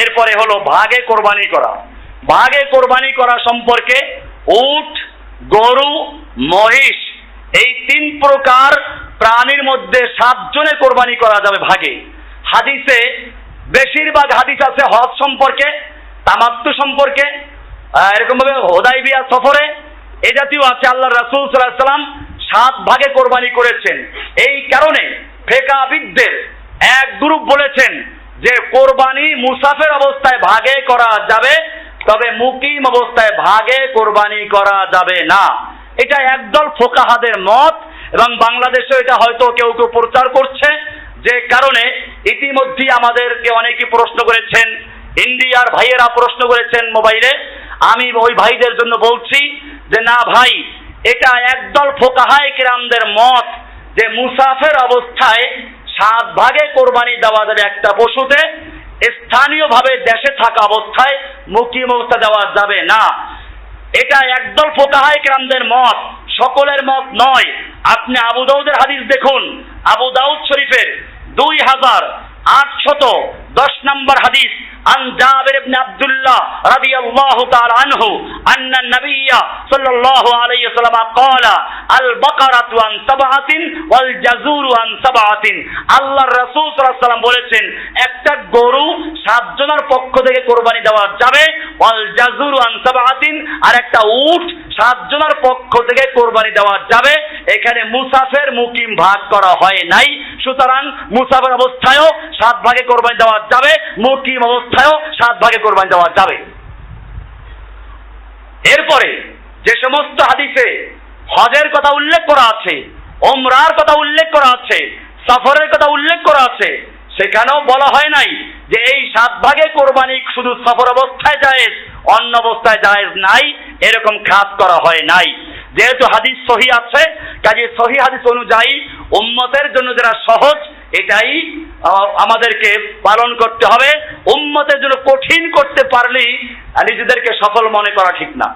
এরপরে হলো ভাগে কোরবানি করা। ভাগে কোরবানি করা সম্পর্কে উট, গরু, মহিষ, এই তিন প্রকার প্রাণীর মধ্যে সাতজনে কোরবানি করা যাবে ভাগে। হাদিসে বেশিরভাগ হাদিস আছে হজ সম্পর্কে, তামাত্তু সম্পর্কে এরকম ভাবে হোদাইবিয়া সফরে, এ জাতীয় আছে আল্লাহ রাসুল সাল্লাম সাত ভাগে কোরবানি করেছেন। এই কারণে ফেকাবিদদের এক গ্রুপ বলেছেন যে কোরবানি মুসাফের অবস্থায় ভাগে করা যাবে, তবে মুকিম অবস্থায় ভাগে কোরবানি করা যাবে না। এটা একদল ফোকাহাদের মত, এবং বাংলাদেশে এটা হয়তো কেউ কেউ প্রচার করছে। যে কারণে ইতিমধ্যেই আমাদেরকে অনেকে প্রশ্ন করেছেন ইন্ডিয়ার ভাইয়েরা প্রশ্ন করেছেন মোবাইলে। আমি ওই ভাইদের জন্য বলছি যে, না ভাই, এটা একদল ফোকাহায় কিরামদের মত যে মুসাফের অবস্থায় সাত ভাগে কোরবানি দেওয়া যাবে একটা পশুতে স্থানীয়ভাবে দেশে থাকা অবস্থায় মুকিম অবস্থা দেওয়া যাবে না। এটা একদল ফোকাহায় ক্রামদের মত, সকলের মত নয়। আপনি আবু দাউদের হাদিস দেখুন। আবু দাউদ শরীফের দুই হাজার আটশত দশ নম্বর হাদিস عن جابر بن عبد الله رضي الله تعالى عنه أن النبي صلى الله عليه وسلم قال البقرة عن سبعة والجزور عن سبعة আল্লাহ রসুল সাল্লাল্লাহু আলাইহি বলেছেন একটা গরু সাতজনের পক্ষ থেকে কোরবানি দেওয়া যাবে ওয়াল জাজুর আন সাবাতিন আর একটা উট সাতজনের পক্ষ থেকে কোরবানি দেওয়া যাবে এখানে মুসাফের মুকিম ভাগ করা হয় নাই সুতরাং মুসাফের অবস্থায়ও সাত ভাগে কোরবানি দেওয়া যাবে, মুকিম অবস্থায়ও সাত ভাগে কোরবানি দেওয়া যাবে। এরপরে যে সমস্ত হাদিসে হজের কথা উল্লেখ করা আছে ওমরার কথা উল্লেখ করা আছে, সফরের কথা উল্লেখ করা আছে, সেখানেও বলা হয় নাই যে এই সাত ভাগে কোরবানি শুধু সফর অবস্থায় জায়েজ, অন্য অবস্থায় জায়েজ নাই, এরকম খাত করা হয় নাই। যেহেতু হাদিস সহি আছে, কাজে সহি হাদিস অনুযায়ী উম্মতের জন্য যারা সহজ, এটাই আমাদেরকে পালন করতে হবে। উম্মতের জন্য কঠিন করতে পারলেই নিজেদেরকে সফল মনে করা ঠিক না।